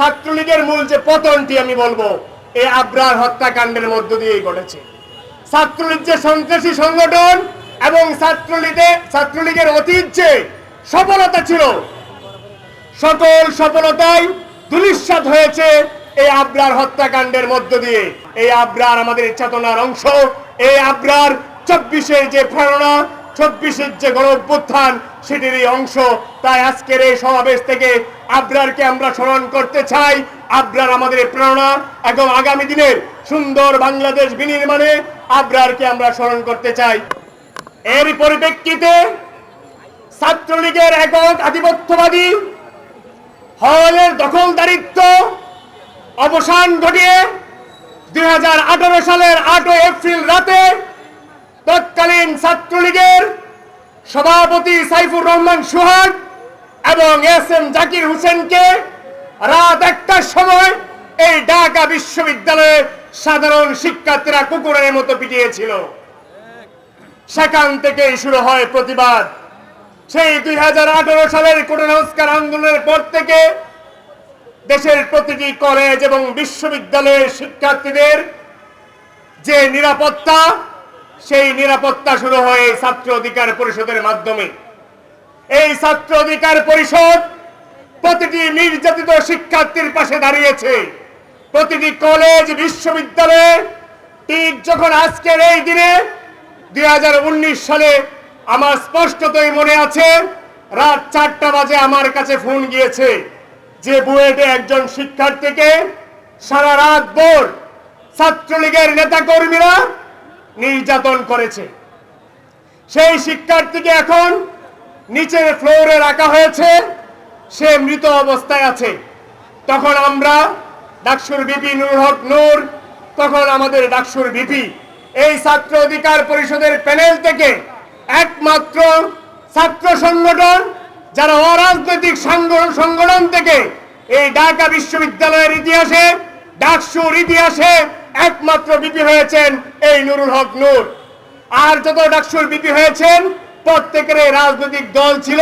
ছাত্রলীগের মূল যে পতনটি আমি বলব, এই আব্রার হত্যাকাণ্ডের মধ্য দিয়েই ঘটেছে। ছাত্রলীগ যে সন্ত্রাসী সংগঠন এবং ছাত্রলীগে, ছাত্রলীগের অতীত যে সফলতা ছিল, সকল সফলতাই দুলিশ্বাত হয়েছে এই আব্রার হত্যাকাণ্ডের মধ্য দিয়ে। এই আব্রার আমাদের চেতনার অংশ, এই আব্রার চব্বিশের যে প্রেরণা, চব্বিশের যে গণ অভ্যুত্থান সেটিরই অংশ। তাই আজকের এই সমাবেশ থেকে আব্রারকে আমরা স্মরণ করতে চাই। আব্রার আমাদের প্রেরণা এবং আগামী দিনের সুন্দর বাংলাদেশ বিনির্মাণে আব্রারকে আমরা স্মরণ করতে চাই। এর পরিপ্রেক্ষিতে ছাত্রলীগের একক আধিপত্যবাদী হলের দখলদারিত্ব অবসান ঘটিয়ে দুই হাজার আঠারো সালের আটই এপ্রিল রাতে তৎকালীন ছাত্রলীগের সভাপতি সাইফুর রহমান সুহাগ এবং এস এম জাকির হোসেনকে রাত একটার সময় এই ঢাকা বিশ্ববিদ্যালয়ে সাধারণ শিক্ষার্থীরা কুকুরের মতো পিটিয়েছিল। সেখান থেকেই শুরু হয় প্রতিবাদ। সেই দুই হাজার আঠারো সালের কুটনস্কার আন্দোলনের পর থেকে দেশের প্রতিটি কলেজ এবং বিশ্ববিদ্যালয়ের শিক্ষার্থীদের যে নিরাপত্তা, সেই নিরাপত্তা শুরু হয় ছাত্র অধিকার পরিষদের মাধ্যমে। এই ছাত্র অধিকার পরিষদ প্রতিটি নির্যাতিত শিক্ষার্থীর পাশে দাঁড়িয়েছে। প্রতিটি কলেজ, বিশ্ববিদ্যালয়ে ঠিক যখন আজকের এই দিনে দু হাজার উনিশ সালে আমার স্পষ্টতই মনে আছে, রাত চারটা বাজে আমার কাছে ফোন গিয়েছে যে বুয়েটে একজন শিক্ষার্থীকে সারা রাত ভোর ছাত্রলীগের নেতা কর্মীরা নির্যাতন করেছে। সেই শিক্ষার্থীকে এখন নিচের ফ্লোরে রাখা হয়েছে, সে মৃত অবস্থায় আছে। তখন আমরা ডাকসুর বিপি নূর হক নূর, তখন আমাদের ডাকসুর বিপি এই ছাত্র অধিকার পরিষদের প্যানেল থেকে একমাত্র ছাত্র সংগঠন, যারা অরাজনৈতিক সাংগঠন থেকে এই ঢাকা বিশ্ববিদ্যালয়ের ইতিহাসে, ডাকসুর ইতিহাসে একমাত্র বিপি হয়েছেন এই নুরুল হক নূর। আর যত ডাকসুর বিপি হয়েছেন প্রত্যেকের রাজনৈতিক দল ছিল,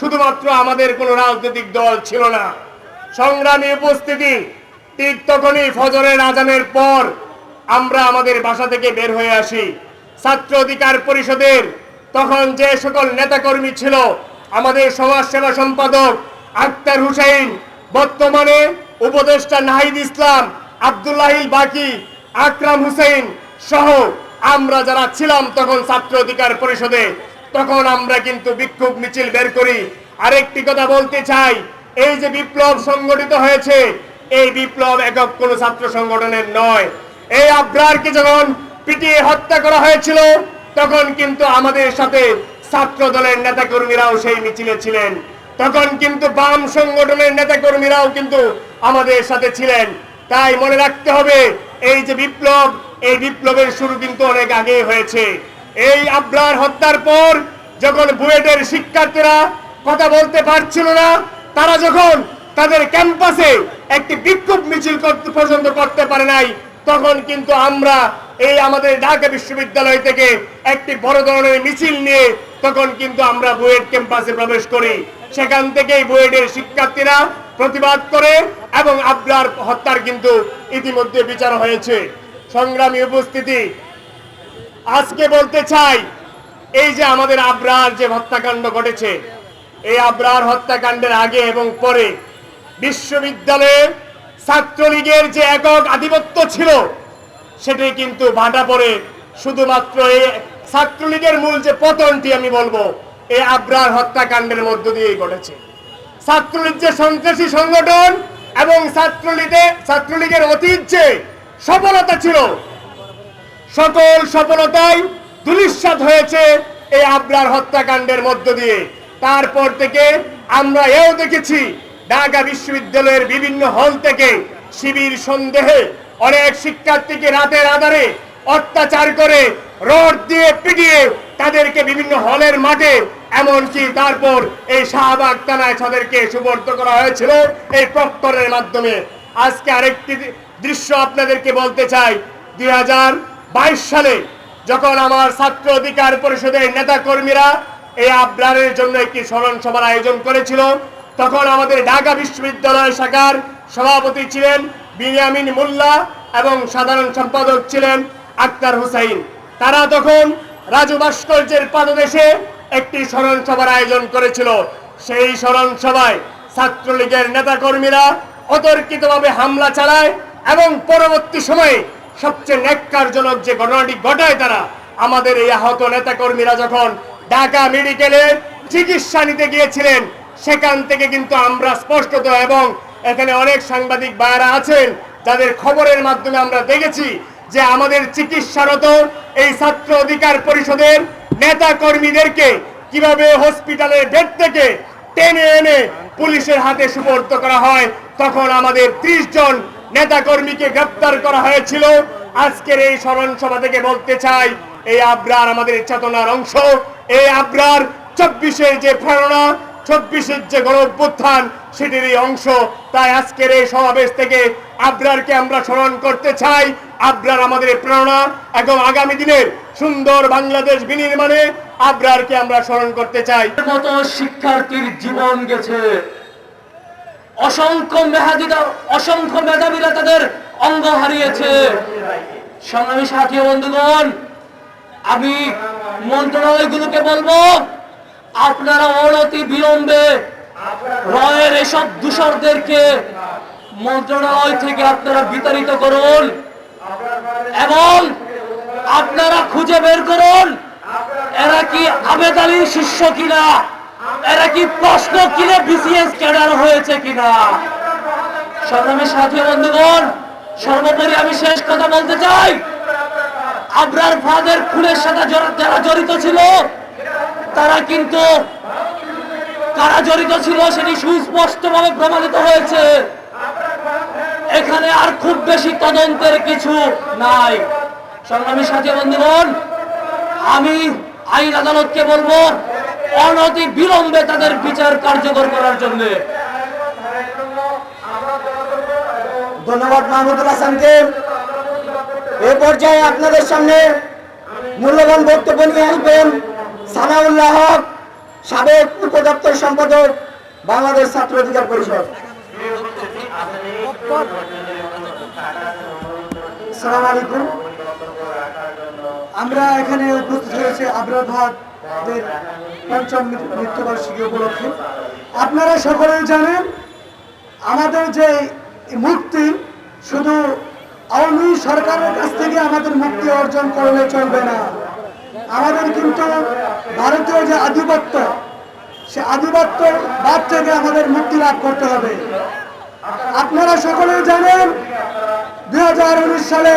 শুধুমাত্র আমাদের কোনো রাজনৈতিক দল ছিল না। সংগ্রামী উপস্থিতি, ঠিক তখনই ফজরের আজানের পর আমরা আমাদের বাসা থেকে বের হয়ে আসি। ছাত্র অধিকার পরিষদের তখন যে সকল নেতাকর্মী ছিল, আমাদের সমাজ সেবা সম্পাদক আক্তার হুসাইন, বর্তমানে উপদেষ্টা নাহিদ ইসলাম আব্দুল্লাহিল বাকি, আকরাম হুসেন সহ আমরা যারা ছিলাম তখন ছাত্র অধিকার পরিষদে তখন আমরা কিন্তু বিক্ষোভ মিছিল বের করি। আরেকটি কথা বলতে চাই, এই যে বিপ্লব সংগঠিত হয়েছে, এই বিপ্লব একক কোনো ছাত্র সংগঠনের নয়। এই আব্রারকে যখন পিটিয়ে হত্যা করা হয়েছিল, তখন কিন্তু আমাদের সাথে ছাত্র দলের নেতা কর্মীরাও সেই মিছিলে ছিলেন। তখন কিন্তু বাম সংগঠনের নেতা কর্মীরাও কিন্তু আমাদের সাথে ছিলেন। তাই মনে রাখতে হবে, এই যে বিপ্লব, এই বিপ্লবের শুরু কিন্তু অনেক আগে হয়েছে। এই আব্রার হত্যার পর যখন বুয়েটের শিক্ষার্থীরা কথা বলতে পারছিল না, তারা যখন তাদের ক্যাম্পাসে একটি বিক্ষোভ মিছিল পর্যন্ত করতে পারে নাই, তখন কিন্তু আমরা এই আমাদের ঢাকা বিশ্ববিদ্যালয় থেকে একটি বড় ধরনের মিছিল নিয়ে তখন কিন্তু আমরা বুয়েট ক্যাম্পাসে প্রবেশ করি। সেখান থেকেই বুয়েটের শিক্ষার্থীরা প্রতিবাদ করে এবং আবরার হত্যার কিন্তু ইতিমধ্যে বিচার হয়েছে। সংগ্রামী উপস্থিতি আজকে বলতে চাই, এই যে আমাদের আবরার যে হত্যাকাণ্ড ঘটেছে, এই আবরার হত্যাকাণ্ডের আগে এবং পরে বিশ্ববিদ্যালয়ে ছাত্রলীগের যে একক আধিপত্য ছিল, সেটি কিন্তু ভাটা পড়ে। শুধুমাত্র এই ছাত্রলীগের মূল যে পতনটি আমি বলব এই আবরার হত্যাকাণ্ডের মধ্য দিয়েই ঘটেছে। ছাত্রলীগ যে সন্ত্রাসী সংগঠন এবং ছাত্রলীগে, ছাত্রলীগের অতীত যে সফলতা ছিল সকল সফলতাই দুলিশ্বাত হয়েছে এই আবরার হত্যাকাণ্ডের মধ্য দিয়ে। তারপর থেকে আমরা এও দেখেছি, ঢাকা বিশ্ববিদ্যালয়ের বিভিন্ন হল থেকে শিবির সন্দেহে অনেক শিক্ষার্থীকে রাতের আধারে অত্যাচার করে রড দিয়ে পিটিয়ে তাদেরকে বিভিন্ন হলের মাঠে, এমনকি তারপর এই শাহবাগ থানায় তাদেরকে সুবর্দ করা হয়েছিল এই প্রক্টরের মাধ্যমে। আজকে আরেকটি দৃশ্য আপনাদেরকে বলতে চাই, দুই হাজার সালে যখন আমার ছাত্র অধিকার পরিষদের নেতা কর্মীরা এই আবরারের জন্য একটি স্মরণ সভার আয়োজন করেছিল, তখন আমাদের ঢাকা বিশ্ববিদ্যালয় শাখার সভাপতি ছিলেন বিনিয়ামিন মোল্লা এবং সাধারণ সম্পাদক ছিলেন আক্তার হুসাইন। তারা তখন রাজু ভাস্কর্যের পাদদেশে একটি স্মরণ সভার আয়োজন করেছিল। সেই স্মরণ সভায় ছাত্রলীগের নেতাকর্মীরা অতর্কিতভাবে হামলা চালায় এবং পরবর্তী সময়ে সবচেয়ে ন্যাক্কারজনক যে ঘটনাটি ঘটায় তারা, আমাদের এই আহত নেতাকর্মীরা যখন ঢাকা মেডিকেলে চিকিৎসা নিতে গিয়েছিলেন, সেখান থেকে কিন্তু আমরা স্পষ্টত এবং এখানে অনেক সাংবাদিক ভাইয়েরা আছেন, যাদের খবরের মাধ্যমে আমরা দেখেছি যে আমাদের চিকিৎসারত এই ছাত্র অধিকার পরিষদের নেতা কর্মীদেরকে কীভাবে হসপিটালের বেড থেকে টেনে এনে পুলিশের হাতে সুপর্দ করা হয়, তখন আমাদের ত্রিশ জন নেতা কর্মীকে গ্রেপ্তার করা হয়েছিল। আজকের এই স্মরণ সভা থেকে বলতে চাই, এই আবরার আমাদের চেতনার অংশ। এই আবরার চব্বিশের যে প্রেরণা, চব্বিশের যে গণ অভ্যুত্থান সেটিরই অংশ। তাই আজকের এই সমাবেশ থেকে আবরারকে আমরা স্মরণ করতে চাই। আবরার আমাদের প্রেরণা এবং আগামী দিনের সুন্দর বাংলাদেশ বিনির্মাণে আবরারকে আমরা স্মরণ করতে চাই। শিক্ষার্থীর জীবন গেছে। অসংখ্য মেধাবীরা অসংখ্য মেধাবীরা তাদের অঙ্গ হারিয়েছে। সংগ্রামী সাথী বন্ধুগণ, আমি মন্ত্রণালয়গুলোকে বলব, আপনারা অনতি বিলম্বে রয়ের এসব দূষরদেরকে মন্ত্রণালয় থেকে আপনারা বিতাড়িত করুন এবং আপনারা খুঁজে বের করুন, এরা কি আবেদ শিষ্য কিনা? এরা কি প্রশ্ন কিনে বিসিএস ক্যাডার হয়েছে কিনা? সংগ্রামী সাথী বন্ধুগণ সর্বোপরি আমি শেষ কথা বলতে চাই। আবরার ফাদের খুনের সাথে যারা- জড়িত ছিল, তারা কিন্তু কারা জড়িত ছিল সেটি সুস্পষ্টভাবে প্রমাণিত হয়েছে। এখানে আর খুব বেশি তদন্তের কিছু নাই। সংগ্রামী সাথী বন্ধুগণ আমি আইন আদালতকে বলব অনতি বিলম্বে তাদের বিচার কার্যকর করার জন্য। ধন্যবাদ মাহমুদুল হাসানকে। এ পর্যায়ে আপনাদের সামনে মূল্যবান বক্তব্য নিয়ে আসবেন সানাউল্লাহ সাবেক উপদপ্তর সম্পাদক, বাংলাদেশ ছাত্র অধিকার পরিষদ। সালাম আলাইকুম। আমরা এখানে উপস্থিত হয়েছে আবরার ভাগদের পঞ্চম মৃত্যুবার্ষিকী উপলক্ষে আপনারা সকলেই জানেন, আমাদের যে মুক্তি, শুধু আওয়ামী সরকারের কাছ থেকে আমাদের মুক্তি অর্জন করলে চলবে না। আমাদের কিন্তু ভারতীয় যে আধিপত্য, সে আধিপত্য বাদ থেকে আমাদের মুক্তি লাভ করতে হবে। আপনারা সকলে জানেন, দুই হাজার উনিশ সালে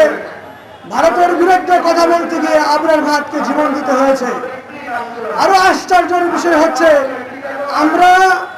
ভারতের বিরুদ্ধে কথা বলতে গিয়ে আবরার ভাতকে জীবন দিতে হয়েছে। আরও আশ্চর্যের বিষয় হচ্ছে আমরা